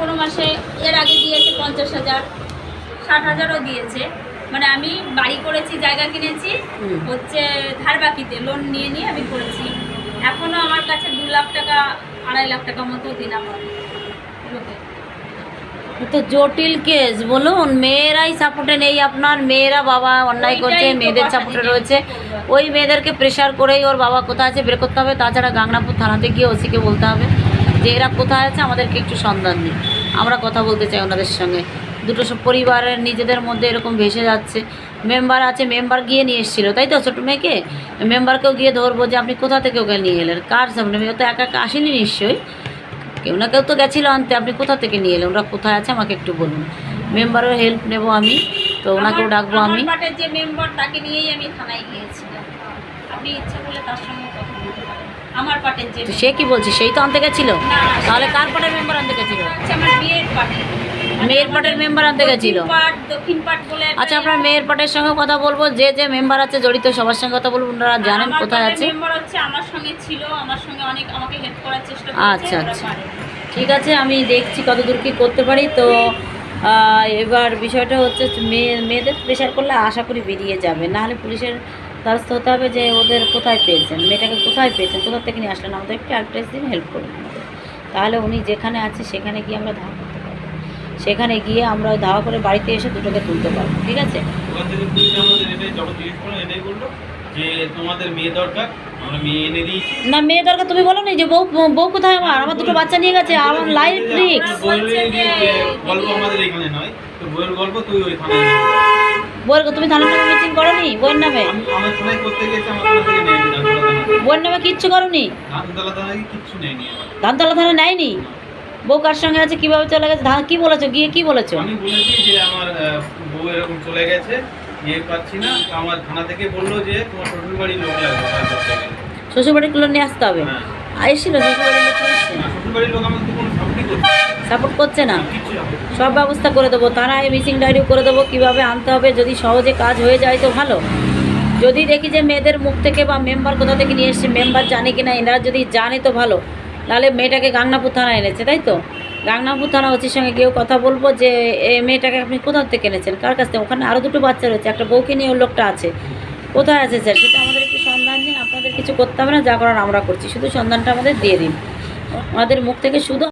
কোনো মাসে এর আগে দিয়েছে পঞ্চাশ হাজার ষাট হাজারও দিয়েছে। মানে আমি বাড়ি করেছি জায়গা কিনেছি হচ্ছে ধার বাকিতে লোন নিয়ে নিয়ে আমি করেছি। এখনও আমার কাছে দু লাখ টাকা আড়াই লাখ টাকা মতো দিন আমার তো জটিল কেস বলুন মেয়েরাই সাপোর্টে নেই আপনার মেয়েরা বাবা অন্যায় করছে মেয়েদের সাপোর্টে রয়েছে। ওই মেয়েদেরকে প্রেশার করেই ওর বাবা কোথায় আছে বের করতে হবে তাছাড়া গাংনাপুর থানাতে গিয়ে ওসিকে বলতে হবে। যে এরা কোথায় আছে আমাদেরকে একটু সন্ধান দিন। আমরা কথা বলতে চাই ওনাদের সঙ্গে। দুটো সব পরিবারের নিজেদের মধ্যে এরকম ভেসে যাচ্ছে। মেম্বার আছে, মেম্বার গিয়ে নিয়ে এসেছিল, তাই তো ছোটো মেয়েকে? মেম্বারকেও গিয়ে ধরবো যে আপনি কোথা থেকে ওকে নিয়ে এলেন? কার সামনে? মেয়ে তো একা একা আসেনি নিশ্চয়ই। কেউ না কেউ তো গেছিল আনতে, আপনি কোথা থেকে নিয়ে এলেন? ওরা কোথায় আছে আমাকে একটু বলুন। মেম্বারও হেল্প নেব আমি, তো ওনাকেও ডাকবো আমি। যে মেম্বার তাকে নিয়েই আমি থানায় গিয়েছিলাম। আপনি ইচ্ছা করলে তার সঙ্গে কথা বলতে পারেন। আমার পার্টির যে সে কি বলছে? সেই তো আনতে গেছিল? তাহলে কার পাটের মেম্বার আনতে গেছিল? আমার মেয়ের পার্টি মেয়ের পাটের মেম্বার আনতে গেছিল? আচ্ছা আপনার মেয়ের পাটের সঙ্গে কথা বলব। যে যে মেম্বার আছে জড়িত সবার সঙ্গে কথা বলব। ওনারা জানেন কোথায় আছে। মেম্বার হচ্ছে আমার সঙ্গে ছিল আমার সঙ্গে অনেক আমাকে হেল্প করার চেষ্টা আচ্ছা, আচ্ছা। ঠিক আছে আমি দেখছি কত দূর কি করতে পারি। তো এবার বিষয়টা হচ্ছে মেয়ে মেয়েদের প্রেশার করলে আশা করি বেরিয়ে যাবে। নাহলে পুলিশের দ্বারস্থ হতে হবে যে ওদের কোথায় পেয়েছেন? মেয়েটাকে কোথায় পেয়েছেন? কোথা থেকে নিয়ে আসলেন? আমাদের একটু অ্যাড্রেস দিন হেল্প করুন আমাদের। তাহলে উনি যেখানে আছে, সেখানে গিয়ে আমরা ধাওয়া করতে পারব। সেখানে গিয়ে আমরা ধাওয়া করে বাড়িতে এসে দুটোকে তুলতে পারব, ঠিক আছে? ওখান থেকে পুলিশ আমাদের এটাই যখন জিজ্ঞেস করল এটাই বলল যে তোমাদের মেয়ে দরকার আমরা মেয়ে এনে দিয়েছি। না মেয়ে দরকার তুমি বলো নি যে বউ বউ কোথায় আমার? আমার দুটো বাচ্চা নিয়ে গেছে আমার লাইফ রিক্স বললে যে যে গল্প আমাদের এখানে নয় তো বইয়ের গল্প তুই ওই থানায় নিয়ে তুমি থানার নামে মিটিং করনি? বউয়ের নামে? আমি আমার থানায় করতে গেছি আমার থানা থেকে নেয়নি ধানতলা নামে কিচ্ছু করনি? ধানতলা থানায় কিচ্ছু নেয়নি। ধানতলা থানা নেয়নি? বউ কার সঙ্গে আছে কীভাবে চলে গেছে? ধান কি বলেছ? গিয়ে কি বলেছ? আমি বলেছি যে আমার বউ এরকম চলে গেছে নিয়ে পাচ্ছি না। আমার থানা থেকে বলল যে তোমার শ্বশুর বাড়ির লোক লাগবে তার করতে গেলে। শ্বশুরবাড়িগুলো নিয়ে আসতে হবে? হ্যাঁ। এসেছিল শ্বশুরবাড়ির লোক এসছে শ্বশুর বাড়ির লোক আমাকে কোনো সাপোর্ট করছে না। সব ব্যবস্থা করে দেবো। থানায় মিসিং ডায়েরিও করে দেবো কীভাবে আনতে হবে? যদি সহজে কাজ হয়ে যায় তো ভালো। যদি দেখি যে মেয়েদের মুখ থেকে বা মেম্বার কোথা থেকে নিয়ে এসছে মেম্বার জানে কি না এনারা যদি জানে তো ভালো। নাহলে মেয়েটাকে গাংনাপুর থানা এনেছে, তাই তো? গাংনাপুর থানা ওসির সঙ্গে গিয়েও কথা বলব যে, এ মেয়েটাকে আপনি কোথাও থেকে এনেছেন? কার কাছ থেকে? ওখানে আরও দুটো বাচ্চা রয়েছে, একটা বউকে নিয়ে ওর লোকটা আছে। কোথায় আছে স্যার? সেটা আমাদের একটু সন্ধান দিন, আপনাদের কিছু করতে হবে না, যা করার আমরা করছি। শুধু সন্ধানটা আমাদের দিয়ে দিন। আমাদের মুখ থেকে শুধু